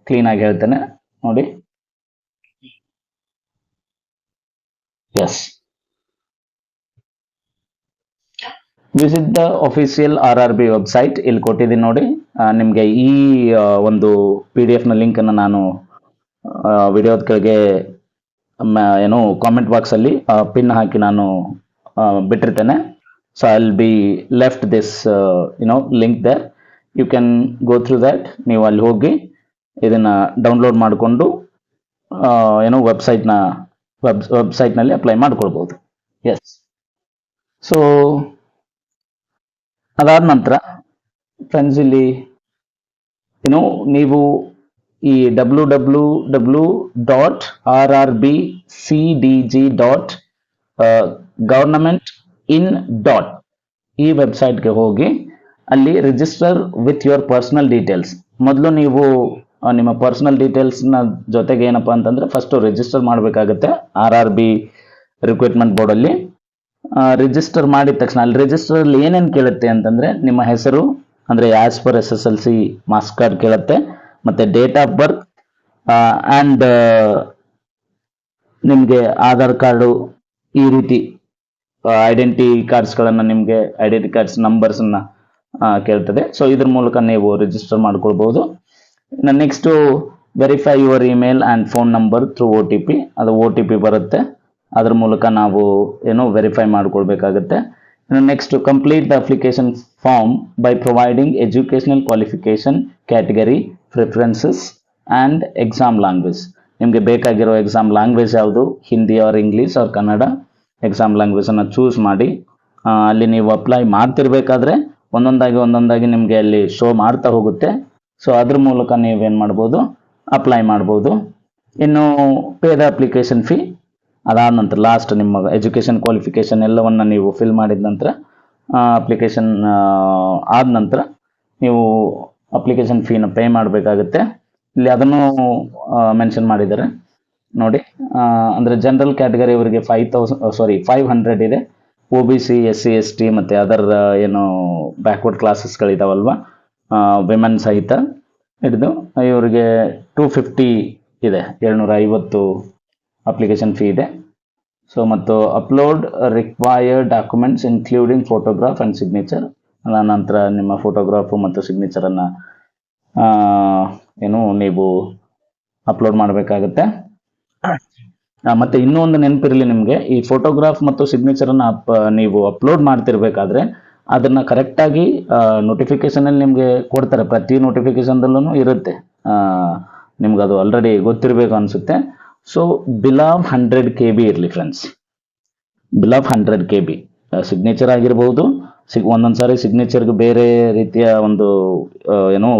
ಕ್ಲೀನಾಗಿ ಹೇಳ್ತೇನೆ. ನೋಡಿ. Yes visit the official R R B website ಇಲ್ಲಿ ಕೊಟ್ಟಿದ್ದೀನಿ ನೋಡಿ. ನಿಮಗೆ ಈ ಒಂದು ಪಿ ಡಿ ಎಫ್ನ ಲಿಂಕನ್ನು ನಾನು ವಿಡಿಯೋದ ಕೆಳಗೆ ಏನು ಕಾಮೆಂಟ್ ಬಾಕ್ಸಲ್ಲಿ ಪಿನ್ ಹಾಕಿ ನಾನು ಬಿಟ್ಟಿರ್ತೇನೆ. So I will be left this you know link there you can go through that ನೀವು ಅಲ್ಲಿ ಹೋಗಿ ಇದನ್ನು ಡೌನ್ಲೋಡ್ ಮಾಡಿಕೊಂಡು ಏನೋ ವೆಬ್ಸೈಟ್ನ ವೆಬ್ ವೆಬ್ಸೈಟ್ನಲ್ಲಿ ಅಪ್ಲೈ ಮಾಡ್ಕೊಳ್ಬೋದು. ಎಸ್ ಸೊ ಅದಾದ ನಂತರ ಫ್ರೆಂಡ್ಸ್ ಇಲ್ಲಿ ಏನು ನೀವು ಈ W W W dot R R B C D G dot government in dot ಈ ವೆಬ್ಸೈಟ್ಗೆ ಹೋಗಿ, ಅಲ್ಲಿ register with your personal details ಮೊದಲು ನೀವು ನಿಮ್ಮ ಪರ್ಸನಲ್ ಡೀಟೇಲ್ಸ್ನ ಜೊತೆಗೆ ಏನಪ್ಪ ಅಂತಂದರೆ ಫಸ್ಟು ರಿಜಿಸ್ಟರ್ ಮಾಡಬೇಕಾಗುತ್ತೆ ಆರ್ ಆರ್ ಬಿ ರಿಕ್ರೂಟ್ಮೆಂಟ್ ಬೋರ್ಡಲ್ಲಿ ರಿಜಿಸ್ಟರ್ ಮಾಡಿದ ತಕ್ಷಣ ಅಲ್ಲಿ ರಿಜಿಸ್ಟರ್ ಅಲ್ಲಿ ಏನೇನು ಕೇಳುತ್ತೆ ಅಂತಂದರೆ ನಿಮ್ಮ ಹೆಸರು, ಅಂದರೆ as per S S L C marks card ಕೇಳುತ್ತೆ, ಮತ್ತೆ ಡೇಟ್ ಆಫ್ ಬರ್ತ್ ಆ್ಯಂಡ್ ನಿಮಗೆ ಆಧಾರ್ ಕಾರ್ಡು ಈ ರೀತಿ ಐಡೆಂಟಿ ಕಾರ್ಡ್ಸ್ಗಳನ್ನು ನಿಮಗೆ ಐಡೆಂಟಿ ಕಾರ್ಡ್ಸ್ ನಂಬರ್ಸನ್ನು ಕೇಳ್ತದೆ. ಸೊ ಇದ್ರ ಮೂಲಕ ನೀವು ರಿಜಿಸ್ಟರ್ ಮಾಡ್ಕೊಳ್ಬೋದು. Next verify your email and phone number through O T P ಅದು ಒ ಟಿ ಪಿ ಬರುತ್ತೆ. ಅದ್ರ ಮೂಲಕ ನಾವು, ಏನು ವೆರಿಫೈ ಮಾಡ್ಕೊಳ್ಬೇಕಾಗುತ್ತೆ. ಇನ್ನು next complete the application form by providing educational qualification category preferences and exam language ನಿಮಗೆ ಬೇಕಾಗಿರೋ ಎಕ್ಸಾಮ್ ಲ್ಯಾಂಗ್ವೇಜ್ ಯಾವುದು? Hindi or English or Kannada exam ಲ್ಯಾಂಗ್ವೇಜನ್ನು choose ಮಾಡಿ. ಅಲ್ಲಿ ನೀವು ಅಪ್ಲೈ ಮಾಡ್ತಿರ್ಬೇಕಾದ್ರೆ ಒಂದೊಂದಾಗಿ ಒಂದೊಂದಾಗಿ ನಿಮಗೆ ಅಲ್ಲಿ ಶೋ ಮಾಡ್ತಾ ಹೋಗುತ್ತೆ. ಸೊ ಅದ್ರ ಮೂಲಕ ನೀವೇನು ಮಾಡ್ಬೋದು? ಅಪ್ಲೈ ಮಾಡ್ಬೋದು. ಇನ್ನು ಪೇದ ಅಪ್ಲಿಕೇಶನ್ ಫೀ ಅದಾದ ನಂತರ ಲಾಸ್ಟ್ ನಿಮ್ಮ ಎಜುಕೇಷನ್ ಕ್ವಾಲಿಫಿಕೇಶನ್ ಎಲ್ಲವನ್ನು ನೀವು ಫಿಲ್ ಮಾಡಿದ ನಂತರ ಅಪ್ಲಿಕೇಶನ್ ಆದ ನಂತರ ನೀವು ಅಪ್ಲಿಕೇಶನ್ ಫೀನ ಪೇ ಮಾಡಬೇಕಾಗುತ್ತೆ. ಇಲ್ಲಿ ಅದನ್ನು ಮೆನ್ಷನ್ ಮಾಡಿದ್ದಾರೆ. ನೋಡಿ ಅಂದ್ರೆ ಜನರಲ್ ಕ್ಯಾಟಗರಿ ಅವರಿಗೆ five thousand sorry five hundred ಇದೆ. O B C S C S T ಮತ್ತು ಅದರ ಏನು ಬ್ಯಾಕ್ವರ್ಡ್ ಕ್ಲಾಸಸ್ಗಳಿದಾವಲ್ವ ವಿಮೆನ್ ಸಹಿತ ಹಿಡಿದು ಇವರಿಗೆ ಟೂ ಫಿಫ್ಟಿ ಇದೆ ಏಳ್ನೂರ ಐವತ್ತು ಅಪ್ಲಿಕೇಶನ್ ಫೀ ಇದೆ. ಸೊ ಮತ್ತು upload required documents including photograph and signature ನಂತರ ನಿಮ್ಮ ಫೋಟೋಗ್ರಾಫು ಮತ್ತು ಸಿಗ್ನೇಚರನ್ನು ಏನು, ನೀವು ಅಪ್ಲೋಡ್ ಮಾಡಬೇಕಾಗುತ್ತೆ. ಮತ್ತು ಇನ್ನೂ ಒಂದು ನೆನಪಿರಲಿ ನಿಮಗೆ, ಈ ಫೋಟೋಗ್ರಾಫ್ ಮತ್ತು ಸಿಗ್ನೇಚರನ್ನು ಅಪ್, ನೀವು ಅಪ್ಲೋಡ್ ಮಾಡ್ತಿರ್ಬೇಕಾದ್ರೆ ಅದನ್ನು ಕರೆಕ್ಟಾಗಿ ನೋಟಿಫಿಕೇಷನಲ್ಲಿ ನಿಮಗೆ ಕೊಡ್ತಾರೆ. ಪ್ರತಿ ನೋಟಿಫಿಕೇಶನ್ದಲ್ಲೂ ಇರುತ್ತೆ. ನಿಮ್ಗೆ ಅದು ಆಲ್ರೆಡಿ ಗೊತ್ತಿರಬೇಕು ಅನಿಸುತ್ತೆ. So below hundred K B ಇರಲಿ friends below hundred K B signature ಆಗಿರ್ಬೋದು. ಸಿಗ್ ಒಂದೊಂದು ಸಾರಿ ಸಿಗ್ನೇಚರ್ಗೆ ಬೇರೆ ರೀತಿಯ ಒಂದು ಏನು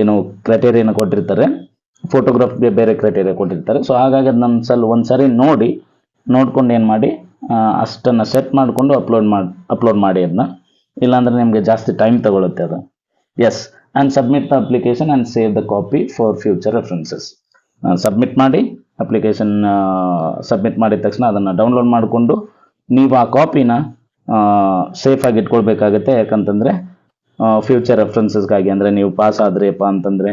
ಏನು ಕ್ರೈಟೇರಿಯನ ಕೊಟ್ಟಿರ್ತಾರೆ. ಫೋಟೋಗ್ರಾಫ್ಗೆ ಬೇರೆ ಕ್ರೈಟೇರಿಯಾ ಕೊಟ್ಟಿರ್ತಾರೆ. ಸೊ ಹಾಗಾಗಿ ಅದನ್ನ ಸಲ ಒಂದು ಸಾರಿ ನೋಡಿ, ನೋಡ್ಕೊಂಡು ಏನು ಮಾಡಿ ಅಷ್ಟನ್ನು ಸೆಟ್ ಮಾಡಿಕೊಂಡು ಅಪ್ಲೋಡ್ ಮಾಡಿ ಅಪ್ಲೋಡ್ ಮಾಡಿ ಅದನ್ನ ಇಲ್ಲಾಂದರೆ ನಿಮಗೆ ಜಾಸ್ತಿ ಟೈಮ್ ತಗೊಳುತ್ತೆ ಅದು. Yes and submit the application and save the copy for future references submit ಮಾಡಿ ಅಪ್ಲಿಕೇಶನ್ ಸಬ್ಮಿಟ್ ಮಾಡಿದ ತಕ್ಷಣ ಅದನ್ನು ಡೌನ್ಲೋಡ್ ಮಾಡಿಕೊಂಡು ನೀವು ಆ ಕಾಪಿನ ಸೇಫಾಗಿ ಇಟ್ಕೊಳ್ಬೇಕಾಗತ್ತೆ. ಯಾಕಂತಂದರೆ ಫ್ಯೂಚರ್ ರೆಫರೆನ್ಸಸ್ಗಾಗಿ ಅಂದರೆ ನೀವು ಪಾಸ್ ಆದ್ರಿಯಪ್ಪ ಅಂತಂದರೆ,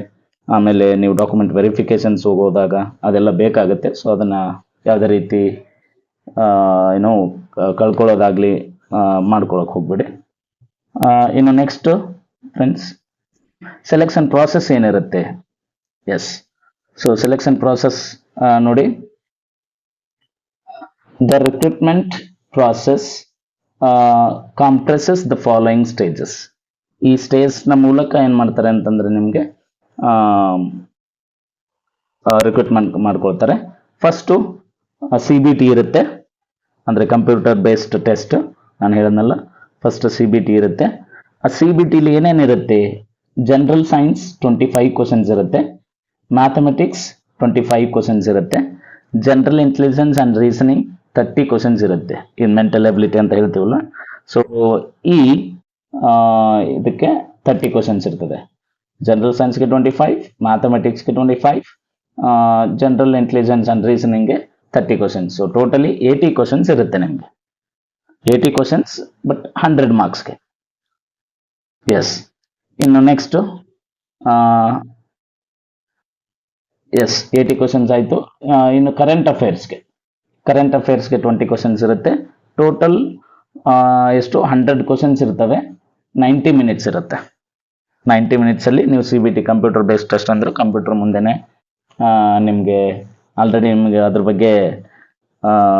ಆಮೇಲೆ ನೀವು ಡಾಕ್ಯುಮೆಂಟ್ ವೆರಿಫಿಕೇಷನ್ಸ್ ಹೋಗೋದಾಗ ಅದೆಲ್ಲ ಬೇಕಾಗುತ್ತೆ. ಸೊ ಅದನ್ನು ಯಾವುದೇ ರೀತಿ ಏನು ಕಳ್ಕೊಳ್ಳೋದಾಗಲಿ ಮಾಡ್ಕೊಳಕ್ಕೆ ಹೋಗ್ಬೇಡಿ. ಇನ್ನು ನೆಕ್ಸ್ಟು ಫ್ರೆಂಡ್ಸ್ ಸೆಲೆಕ್ಷನ್ ಪ್ರಾಸೆಸ್ ಏನಿರುತ್ತೆ? ಎಸ್ ಸೊ ಸೆಲೆಕ್ಷನ್ ಪ್ರಾಸೆಸ್ ನೋಡಿ. The recruitment process comprises the following stages ಈ ಸ್ಟೇಜ್ನ ಮೂಲಕ ಏನು ಮಾಡ್ತಾರೆ ಅಂತಂದ್ರೆ ನಿಮಗೆ ರಿಕ್ರೂಟ್ಮೆಂಟ್ ಮಾಡ್ಕೊಳ್ತಾರೆ. ಫಸ್ಟು ಸಿ ಬಿ ಟಿ ಇರುತ್ತೆ. ಅಂದರೆ ಕಂಪ್ಯೂಟರ್ ಬೇಸ್ಡ್ ಟೆಸ್ಟ್ ನಾನು ಹೇಳೋದಲ್ಲ ಫಸ್ಟ್ ಸಿ ಬಿ ಟಿ ಇರುತ್ತೆ. ಆ ಸಿ ಬಿ ಟಿಲಿ ಏನೇನಿರುತ್ತೆ general science twenty five questions ಇರುತ್ತೆ. ಮ್ಯಾಥಮೆಟಿಕ್ಸ್ ಟ್ವೆಂಟಿ ಫೈವ್ ಕ್ವಶನ್ಸ್ ಇರುತ್ತೆ. General intelligence and reasoning thirty questions ಇರುತ್ತೆ. ಇನ್ ಮೆಂಟಲ್ ಎಬಿಲಿಟಿ ಅಂತ ಹೇಳ್ತೀವಲ್ಲ. ಸೊ ಈ ಇದಕ್ಕೆ ತರ್ಟಿ ಕ್ವಶನ್ಸ್ ಇರ್ತದೆ. ಜನರಲ್ ಸೈನ್ಸ್ಗೆ twenty five ಮ್ಯಾಥಮೆಟಿಕ್ಸ್ಗೆ twenty five general intelligence and ರೀಸನಿಂಗ್ಗೆ thirty questions totally eighty questions ಇರುತ್ತೆ ನಿಮಗೆ. ಏಯ್ಟಿ ಕ್ವಶನ್ಸ್ ಬಟ್ ಹಂಡ್ರೆಡ್ ಮಾರ್ಕ್ಸ್ಗೆ ಎಸ್ ಇನ್ನು ನೆಕ್ಸ್ಟು ಎಸ್ ಏಯ್ಟಿ ಕ್ವಶನ್ಸ್ ಆಯಿತು. ಇನ್ನು ಕರೆಂಟ್ ಅಫೇರ್ಸ್ಗೆ ಕರೆಂಟ್ ಅಫೇರ್ಸ್ಗೆ ಟ್ವೆಂಟಿ ಕ್ವಶನ್ಸ್ ಇರುತ್ತೆ. ಟೋಟಲ್ ಎಷ್ಟು? ಹಂಡ್ರೆಡ್ ಕ್ವಶನ್ಸ್ ಇರ್ತವೆ. ನೈಂಟಿ ಮಿನಿಟ್ಸ್ ಇರುತ್ತೆ. ನೈಂಟಿ ಮಿನಿಟ್ಸಲ್ಲಿ ನೀವು C B T computer based test ಅಂದರೆ ಕಂಪ್ಯೂಟರ್ ಮುಂದೆನೇ ನಿಮಗೆ ಆಲ್ರೆಡಿ ನಿಮಗೆ ಅದ್ರ ಬಗ್ಗೆ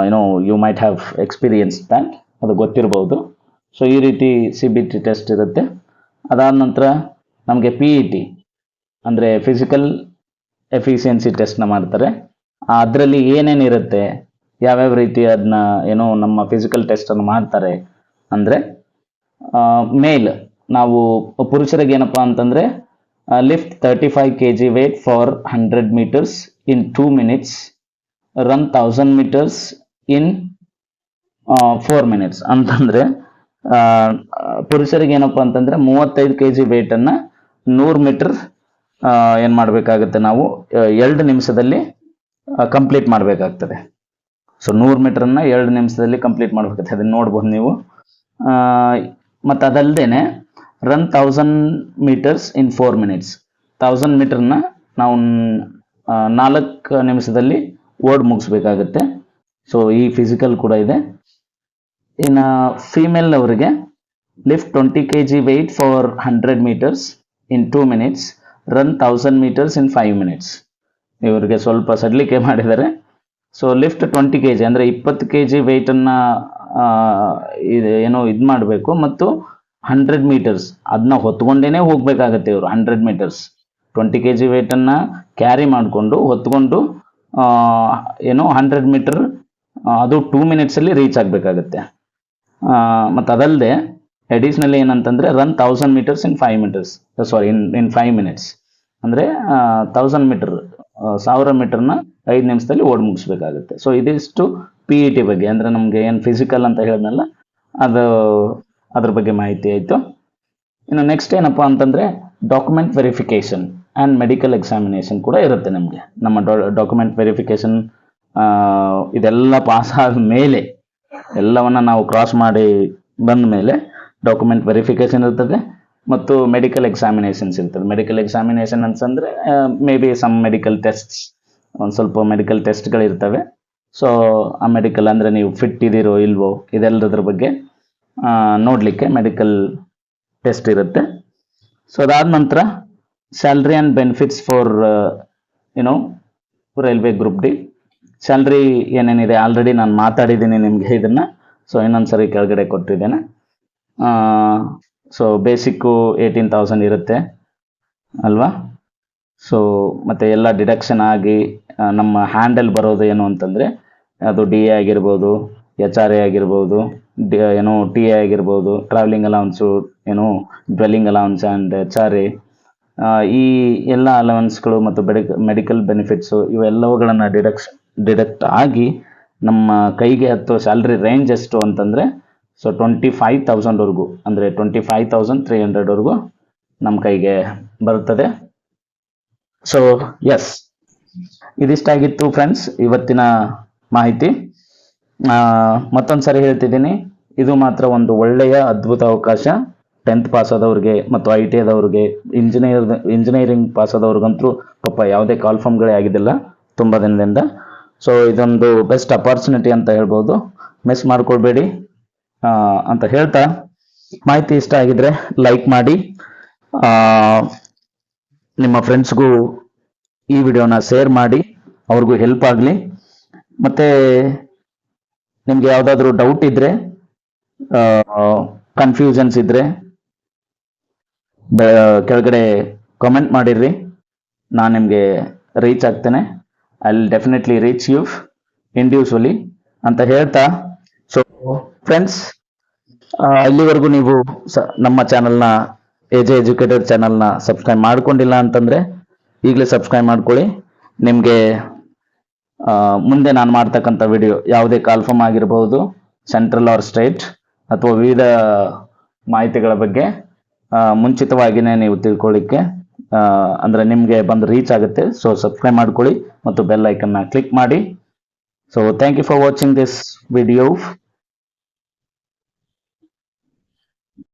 ಏನೋ you might have experience that ಅದು ಗೊತ್ತಿರ್ಬೋದು. ಸೊ ಈ ರೀತಿ ಸಿ ಬಿ ಟಿ ಟೆಸ್ಟ್ ಇರುತ್ತೆ. ಅದಾದ ನಂತರ ನಮಗೆ ಪಿ ಇ ಟಿ ಅಂದರೆ ಫಿಸಿಕಲ್ ಎಫಿಷಿಯನ್ಸಿ ಟೆಸ್ಟ್ನ ಮಾಡ್ತಾರೆ. ಅದರಲ್ಲಿ ಏನೇನಿರುತ್ತೆ ಯಾವ್ಯಾವ ರೀತಿ ಅದನ್ನ ಏನೋ ನಮ್ಮ ಫಿಸಿಕಲ್ ಟೆಸ್ಟನ್ನು ಮಾಡ್ತಾರೆ ಅಂದರೆ ಮೇಲ್ ನಾವು ಪುರುಷರಿಗೆ ಏನಪ್ಪ ಅಂತಂದರೆ lift thirty five K G weight for hundred metres in two minutes run thousand metres in four minutes ಅಂತಂದರೆ ಪುರುಷರಿಗೆ ಏನಪ್ಪ ಅಂತಂದರೆ ಮೂವತ್ತೈದು ಕೆ ಜಿ ವೇಟನ್ನು ನೂರು ಮೀಟರ್ ಏನು ಮಾಡಬೇಕಾಗುತ್ತೆ ನಾವು ಎರಡು ನಿಮಿಷದಲ್ಲಿ ಕಂಪ್ಲೀಟ್ ಮಾಡಬೇಕಾಗ್ತದೆ. ಸೊ ನೂರು ಮೀಟ್ರನ್ನ ಎರಡು ನಿಮಿಷದಲ್ಲಿ ಕಂಪ್ಲೀಟ್ ಮಾಡಬೇಕಾಗ್ತದೆ. ಅದನ್ನ ನೋಡ್ಬೋದು ನೀವು. ಮತ್ತು ಅದಲ್ಲದೆ run thousand metres in four minutes thousand ಮೀಟರ್ನ ನಾವು ನಾಲ್ಕು ನಿಮಿಷದಲ್ಲಿ ವರ್ಡ್ ಮುಗಿಸ್ಬೇಕಾಗತ್ತೆ. ಸೊ ಈ ಫಿಸಿಕಲ್ ಕೂಡ ಇದೆ. ಇನ್ನು ಫೀಮೇಲ್ ಅವರಿಗೆ lift twenty K G weight for hundred metres in two minutes run thousand metres in five minutes ಇವರಿಗೆ ಸ್ವಲ್ಪ ಸಡ್ಲಿಕೆ ಮಾಡಿದ್ದಾರೆ. So lift twenty K G ಅಂದರೆ ಇಪ್ಪತ್ತು ಕೆ ಜಿ ವೆಯ್ಟನ್ನು ಇದು, ಏನೋ ಇದು ಮಾಡಬೇಕು. ಮತ್ತು ಹಂಡ್ರೆಡ್ ಮೀಟರ್ಸ್ ಅದನ್ನ ಹೊತ್ಕೊಂಡೇನೆ ಹೋಗಬೇಕಾಗತ್ತೆ ಇವರು hundred metres twenty K G ವೆಯ್ಟನ್ನು carry ಮಾಡಿಕೊಂಡು ಹೊತ್ಕೊಂಡು ಏನು ಹಂಡ್ರೆಡ್ ಮೀಟರ್ ಅದು ಟೂ ಮಿನಿಟ್ಸಲ್ಲಿ ರೀಚ್ ಆಗಬೇಕಾಗತ್ತೆ. ಮತ್ತು ಅದಲ್ಲದೆ ಅಡಿಷ್ನಲಿ ಏನಂತಂದರೆ run thousand metres in five metres sorry in in five minutes ಅಂದರೆ ತೌಸಂಡ್ ಮೀಟರ್ ಸಾವಿರ ಮೀಟರ್ನ ಐದು ನಿಮಿಷದಲ್ಲಿ ಓಡಿ ಮುಗಿಸ್ಬೇಕಾಗುತ್ತೆ. ಸೊ ಇದಿಷ್ಟು ಪಿ ಇ ಟಿ ಬಗ್ಗೆ, ಅಂದರೆ ನಮಗೆ ಏನು ಫಿಸಿಕಲ್ ಅಂತ ಹೇಳಿದ್ನಲ್ಲ, ಅದು ಅದ್ರ ಬಗ್ಗೆ ಮಾಹಿತಿ ಆಯಿತು. ಇನ್ನು ನೆಕ್ಸ್ಟ್ ಏನಪ್ಪ ಅಂತಂದರೆ document verification and medical examination ಕೂಡ ಇರುತ್ತೆ ನಮಗೆ. ನಮ್ಮ ಡಾಕ್ಯುಮೆಂಟ್ ವೆರಿಫಿಕೇಷನ್ ಇದೆಲ್ಲ ಪಾಸ್ ಆದ ಮೇಲೆ ಎಲ್ಲವನ್ನ ನಾವು ಕ್ರಾಸ್ ಮಾಡಿ ಬಂದ ಮೇಲೆ ಡಾಕ್ಯುಮೆಂಟ್ ವೆರಿಫಿಕೇಷನ್ ಇರ್ತದೆ ಮತ್ತು ಮೆಡಿಕಲ್ ಎಕ್ಸಾಮಿನೇಷನ್ಸ್ ಇರ್ತದೆ. ಮೆಡಿಕಲ್ ಎಕ್ಸಾಮಿನೇಷನ್ ಅಂತಂದರೆ may be some medical tests ಒಂದು ಸ್ವಲ್ಪ ಮೆಡಿಕಲ್ ಟೆಸ್ಟ್ಗಳಿರ್ತವೆ ಸೊ ಆ ಮೆಡಿಕಲ್ ಅಂದರೆ ನೀವು ಫಿಟ್ ಇದೀರೋ ಇಲ್ವೋ ಇದೆಲ್ಲದ್ರ ಬಗ್ಗೆ ನೋಡಲಿಕ್ಕೆ ಮೆಡಿಕಲ್ ಟೆಸ್ಟ್ ಇರುತ್ತೆ. ಸೊ ಅದಾದ ನಂತರ salary and benefits for know railway group D salary ಏನೇನಿದೆ? ಆಲ್ರೆಡಿ ನಾನು ಮಾತಾಡಿದ್ದೀನಿ ನಿಮಗೆ ಇದನ್ನು. ಸೊ ಇನ್ನೊಂದ್ಸರಿ ಕೆಳಗಡೆ ಕೊಟ್ಟಿದ್ದೇನೆ. ಸೊ ಬೇಸಿಕ್ಕು ಏಯ್ಟೀನ್ ತೌಸಂಡ್ ಇರುತ್ತೆ. ಅಲ್ವಾ? ಸೊ ಮತ್ತು ಎಲ್ಲ ಡಿಡಕ್ಷನ್ ಆಗಿ ನಮ್ಮ ಹ್ಯಾಂಡಲ್ ಬರೋದು ಏನು ಅಂತಂದರೆ, ಅದು ಡಿ ಎ ಆಗಿರ್ಬೋದು ಎಚ್ ಆರ್ ಎ ಆಗಿರ್ಬೋದು, ಡಿ, ಏನು ಟಿ ಎ ಆಗಿರ್ಬೋದು ಟ್ರಾವೆಲಿಂಗ್ ಅಲೌನ್ಸು ಏನು dwelling allowance and H R A ಈ ಎಲ್ಲ ಅಲವೆನ್ಸ್ಗಳು ಮತ್ತು ಬೆಡಿಕ್ ಮೆಡಿಕಲ್ ಬೆನಿಫಿಟ್ಸು ಇವೆಲ್ಲವುಗಳನ್ನು ಡಿಡಕ್ಷ ಡಿಡಕ್ಟ್ ಆಗಿ ನಮ್ಮ ಕೈಗೆ ಹತ್ತೋ ಸ್ಯಾಲ್ರಿ ರೇಂಜ್ ಎಷ್ಟು ಅಂತಂದರೆ ಸೊ ಟ್ವೆಂಟಿ ಫೈವ್ ತೌಸಂಡ್ವರೆಗೂ ಅಂದರೆ ಟ್ವೆಂಟಿ ಫೈವ್ ತೌಸಂಡ್ ತ್ರೀ ಹಂಡ್ರೆಡ್ವರೆಗೂ ನಮ್ಮ ಕೈಗೆ ಬರುತ್ತದೆ. ಸೊ ಎಸ್ ಇದಿಷ್ಟಾಗಿತ್ತು ಫ್ರೆಂಡ್ಸ್ ಇವತ್ತಿನ ಮಾಹಿತಿ. ಮತ್ತೊಂದು ಸರಿ ಹೇಳ್ತಿದ್ದೀನಿ, ಇದು ಮಾತ್ರ ಒಂದು ಒಳ್ಳೆಯ ಅದ್ಭುತ ಅವಕಾಶ. ಟೆಂತ್ ಪಾಸ್ ಆದವ್ರಿಗೆ ಮತ್ತು ಐ ಟಿ ಆದವ್ರಿಗೆ ಇಂಜಿನಿಯರ್ ಇಂಜಿನಿಯರಿಂಗ್ ಪಾಸ್ ಆದವ್ರಿಗಂತೂ ಪಾಪ ಯಾವುದೇ ಕಾಲ್ ಫಾರ್ಮ್ಗಳೇ ಆಗಿದ್ದಿಲ್ಲ ತುಂಬ ದಿನದಿಂದ. ಸೊ ಇದೊಂದು ಬೆಸ್ಟ್ ಅಪಾರ್ಚುನಿಟಿ ಅಂತ ಹೇಳ್ಬೋದು. ಮಿಸ್ ಮಾಡ್ಕೊಳ್ಬೇಡಿ ಅಂತ ಹೇಳ್ತಾ. ಮಾಹಿತಿ ಇಷ್ಟ ಆಗಿದ್ರೆ ಲೈಕ್ ಮಾಡಿ. ನಿಮ್ಮ ಫ್ರೆಂಡ್ಸ್ಗೂ ಈ ವಿಡಿಯೋನ ಶೇರ್ ಮಾಡಿ. ಅವ್ರಿಗೂ ಹೆಲ್ಪ್ ಆಗಲಿ. ಮತ್ತೆ ನಿಮ್ಗೆ ಯಾವುದಾದ್ರೂ ಡೌಟ್ ಇದ್ರೆ ಕನ್ಫ್ಯೂಷನ್ಸ್ ಇದ್ರೆ ಕೆಳಗಡೆ ಕಾಮೆಂಟ್ ಮಾಡಿರಿ ನಾನು ನಿಮಗೆ reach ಆಗ್ತೇನೆ. I will definitely reach you individually ಅಂತ ಹೇಳ್ತಾ. ಸೊ ಫ್ರೆಂಡ್ಸ್ ಇಲ್ಲಿವರೆಗೂ ನೀವು ನಮ್ಮ ಚಾನಲ್ನ ಎ ಜೆ ಎಜುಕೇಟೆಡ್ ಚಾನಲ್ನ ಸಬ್ಸ್ಕ್ರೈಬ್ ಮಾಡ್ಕೊಂಡಿಲ್ಲ ಅಂತಂದರೆ ಈಗಲೇ ಸಬ್ಸ್ಕ್ರೈಬ್ ಮಾಡ್ಕೊಳ್ಳಿ. ನಿಮಗೆ ಮುಂದೆ ನಾನು ಮಾಡ್ತಕ್ಕಂಥ ವಿಡಿಯೋ ಯಾವುದೇ ಕಾಲ್ಫಮ್ ಆಗಿರಬಹುದು ಸೆಂಟ್ರಲ್ ಆರ್ ಸ್ಟೇಟ್ ಅಥವಾ ವಿವಿಧ ಮಾಹಿತಿಗಳ ಬಗ್ಗೆ ಮುಂಚಿತವಾಗಿಯೇ ನೀವು ತಿಳ್ಕೊಳ್ಳಿಕ್ಕೆ ಅಂದರೆ ನಿಮಗೆ ಬಂದು ರೀಚ್ ಆಗುತ್ತೆ. ಸೊ ಸಬ್ಸ್ಕ್ರೈಬ್ ಮಾಡ್ಕೊಳ್ಳಿ ಮತ್ತು ಬೆಲ್ ಐಕನ್ನ ಕ್ಲಿಕ್ ಮಾಡಿ. So thank you for watching this video